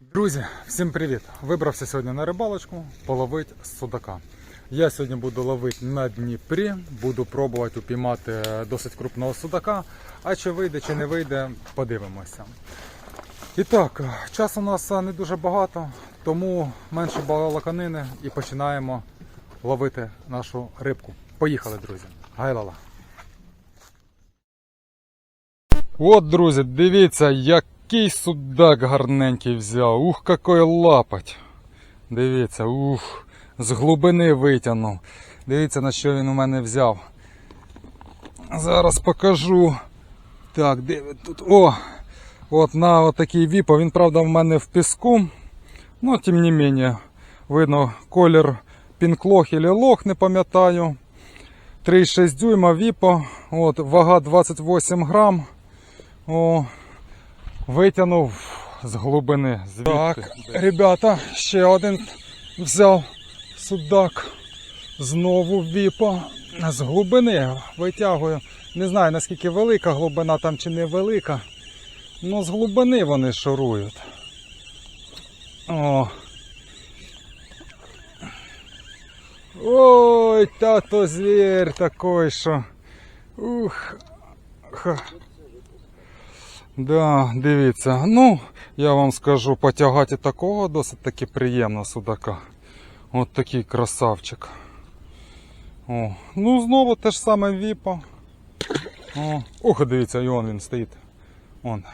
Друзі, всім привіт! Вибрався сьогодні на рибалочку половити судака. Я сьогодні буду ловити на Дніпрі, буду пробувати упіймати досить крупного судака. А чи вийде, чи не вийде, подивимося. І так, часу у нас не дуже багато, тому менше балаканини і починаємо ловити нашу рибку. Поїхали, друзі. Гайлала. От, друзі, дивіться, який судак гарненький взяв. Ух, какой лапать. Дивіться, ух, з глибини витягнув. Дивіться, на що він у мене взяв. Зараз покажу. Так, де тут? О! От на отакий віпо. Він, правда, в мене в піску. Ну, тим не менее, видно колір пінклох или лох, не пам'ятаю. 3,6 дюйма віпо. От, вага 28 грам. О, витягнув з глибини. Звідти. Так, ребята, ще один взяв судак. Знову віпо. З глибини витягую. Не знаю наскільки велика глибина там чи не велика. Ну з глибини вони шурують. О. Ой, тато звір такой, що. Ух. Ха. Да, дивіться. Ну, я вам скажу, потягати такого досить таки приємно судака. От такий красавчик. О, ну знову те ж саме віпо. О, ух, дивіться, і он він стоїть. Он.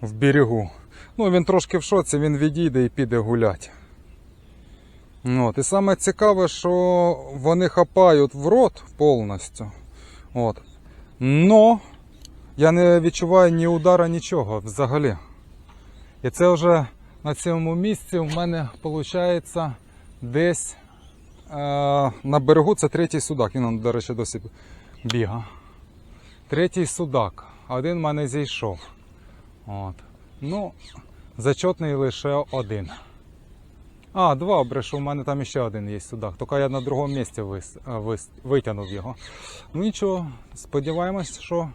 В берегу. Ну, він трошки в шоці, він відійде і піде гуляти. От. І саме цікаве, що вони хапають в рот повністю. От. Но я не відчуваю ні удара, нічого взагалі. І це вже на цьому місці в мене виходить десь е, на берегу це третій судак. Він, до речі, досі біга. Третій судак. Один в мене зійшов. От. Ну, зачетний лише один. А, два брешу, у мене там ще один є судак. Тільки я на другому місці вис, вис, витягнув його. Ну нічого, сподіваємось, що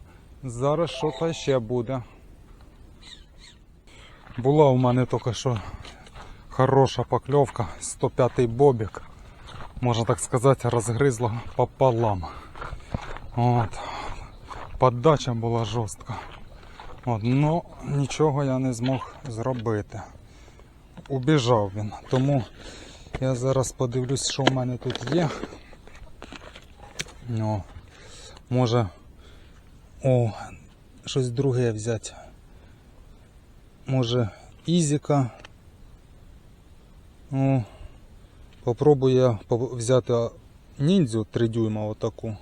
зараз щось ще буде. Була у мене тільки що хороша покльовка, 105-й бобік. Можна так сказати, розгризла пополам. От. Подача була жорстка. От, ну, нічого я не змог зробити. Убіжав він. Тому я зараз подивлюсь, що в мене тут є. Ну, може о, щось друге взяти. Може ізіка. О, попробую я взяти ніндзю 3 дюйма отаку,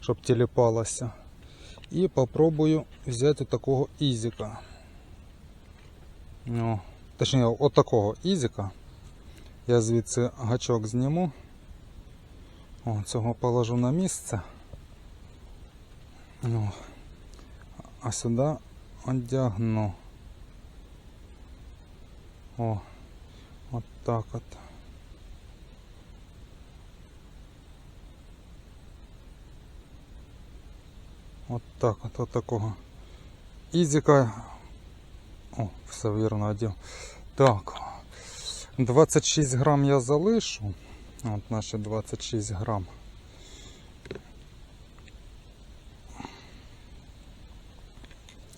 щоб телепалася. І попробую взяти такого ізіка. Ну, точніше, от такого ізіка. Я звідси гачок зніму. О, цього положу на місце. Ну, а сюди одягну. О, от так от. От так от, от такого. Ізіка. О, все вірно одів. Так. 26 грам я залишу. От наші 26 грам.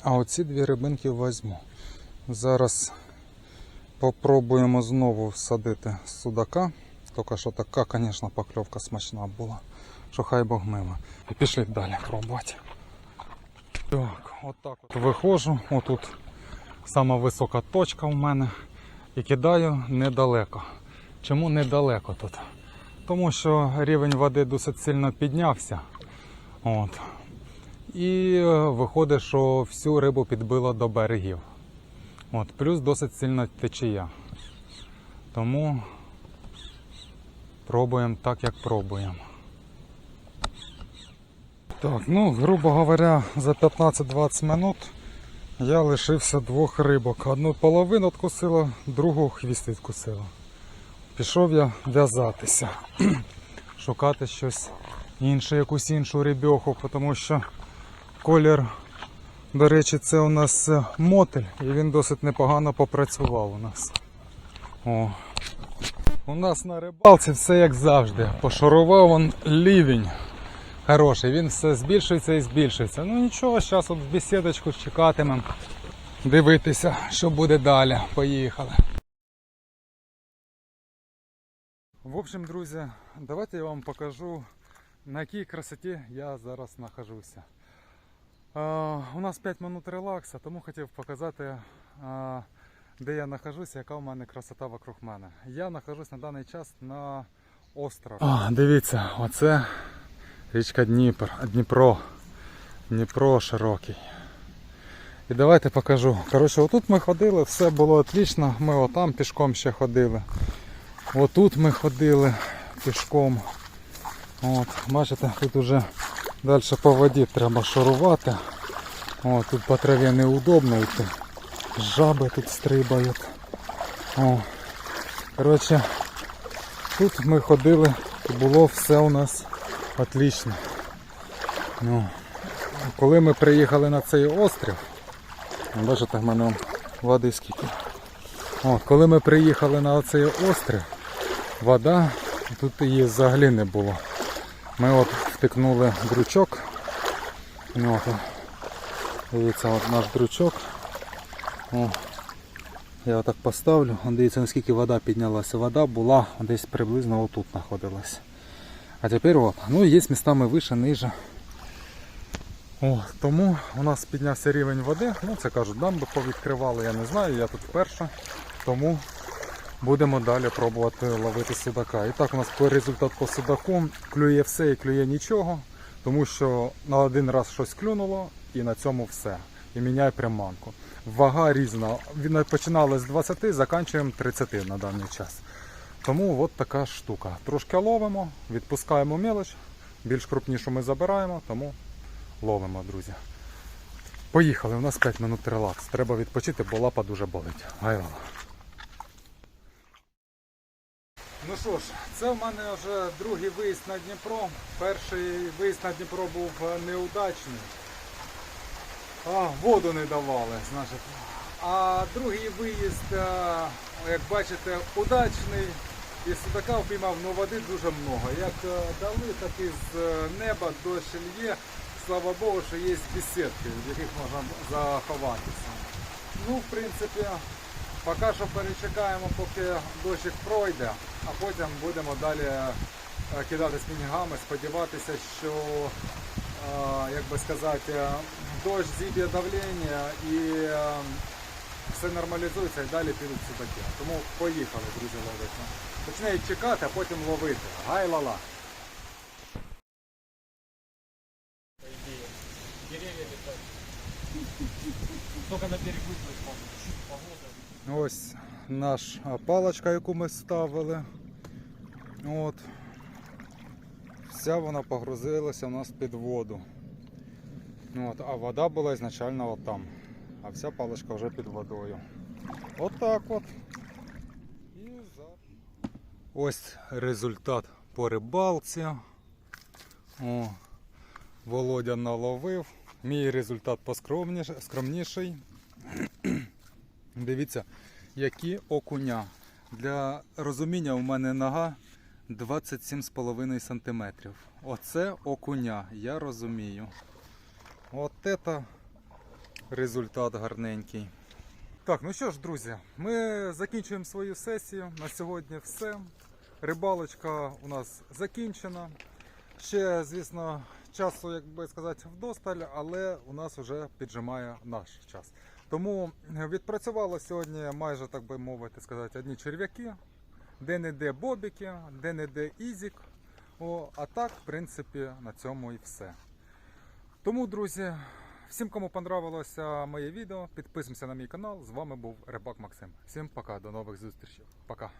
А оці дві рибинки візьму. Зараз попробуємо знову всадити судака. Тільки що така, звісно, покльовка смачна була. Що хай Бог мила. І пішли далі пробувати. Так, отак от виходжу. Отут сама висока точка у мене. І кидаю недалеко. Чому недалеко тут? Тому що рівень води досить сильно піднявся. От. І е, виходить, що всю рибу підбило до берегів. От, плюс досить сильна течія. Тому пробуємо так, як пробуємо. Так, ну, грубо говоря, за 15-20 минут я лишився двох рибок. Одну половину відкусила, другу хвіст відкусила. Пішов я в'язатися, шукати щось інше, якусь іншу рибьоху, тому що колір До речі, це у нас е, мотель, і він досить непогано попрацював у нас. О. У нас на рибалці все як завжди. Пошарував он лівень. Хороший, він все збільшується і збільшується. Ну нічого, зараз от в бесідочку чекатимемо. Дивитися, що буде далі. Поїхали. В общем, друзі, давайте я вам покажу, на якій красоті я зараз нахожуся. У нас 5 минут релакса, тому хотів показати, де я нахожуся, яка у мене красота вокруг мене. Я нахожусь на даний час на острові. А, дивіться, оце річка Дніпр, Дніпро. Дніпро широкий. І давайте покажу. Коротше, отут ми ходили, все було отлично. Ми отам пішком ще ходили. Отут ми ходили пішком. От, бачите, тут уже далі по воді треба шурувати. О, тут по траві неудобно йти. Жаби тут стрибають. О. Коротше, тут ми ходили і було все у нас отлично. Ну, коли ми приїхали на цей острів, бачите, в мене води скільки. От, коли ми приїхали на цей острів, вода, тут її взагалі не було. Ми от втикнули дручок. Ну, От, дивіться, от наш дручок. О, я отак поставлю. Дивіться, наскільки вода піднялася. Вода була десь приблизно отут знаходилась. А тепер от, ну є містами вище, ниже. О, тому у нас піднявся рівень води. Ну це кажуть, дамби повідкривали, я не знаю, я тут вперше. Тому будемо далі пробувати ловити судака. І так у нас результат по судаку клює все і клює нічого, тому що на один раз щось клюнуло і на цьому все. І міняє приманку. Вага різна. Він починали з 20, закінчуємо 30 на даний час. Тому от така штука. Трошки ловимо, відпускаємо мелоч, більш крупнішу ми забираємо, тому ловимо, друзі. Поїхали, у нас 5 минут релакс. Треба відпочити, бо лапа дуже болить. Гайла. Ну що ж, це в мене вже другий виїзд на Дніпро. Перший виїзд на Дніпро був неудачний. А, воду не давали, значить. А другий виїзд, е, як бачите, удачний. І судака впіймав, але води дуже много. Як е, дали, так і з е, неба дощ лє. Слава Богу, що є бесідки, в яких можна заховатися. Ну, в принципі, поки що перечекаємо, поки дощик пройде, а потім будемо далі е, кидати спінгами, сподіватися, що, е, як би сказати, дощ зіб'є давлення і е, все нормалізується і далі підуть судаки. Тому поїхали, друзі, ловити. Починають чекати, а потім ловити. Гай-ла-ла. Только на берегу погода. Ось наша паличка, яку ми ставили. От. Вся вона погрузилася у нас під воду. От, а вода була ізначально от там. А вся паличка вже під водою. От так от. І за... Ось результат по рибалці. О, Володя наловив. Мій результат поскромніш- скромніший. Дивіться, які окуня. Для розуміння у мене нога 27,5 см. Оце окуня, я розумію. От це результат гарненький. Так, ну що ж, друзі, ми закінчуємо свою сесію. На сьогодні все. Рибалочка у нас закінчена. Ще, звісно, часу, як би сказати, вдосталь, але у нас вже піджимає наш час. Тому відпрацювало сьогодні майже, так би мовити, сказати, одні черв'яки, де-не-де бобіки, де-не-де ізік. О, а так, в принципі, на цьому і все. Тому, друзі, всім, кому понравилося моє відео, підписуємося на мій канал. З вами був Рибак Максим. Всім пока, до нових зустрічей. Пока.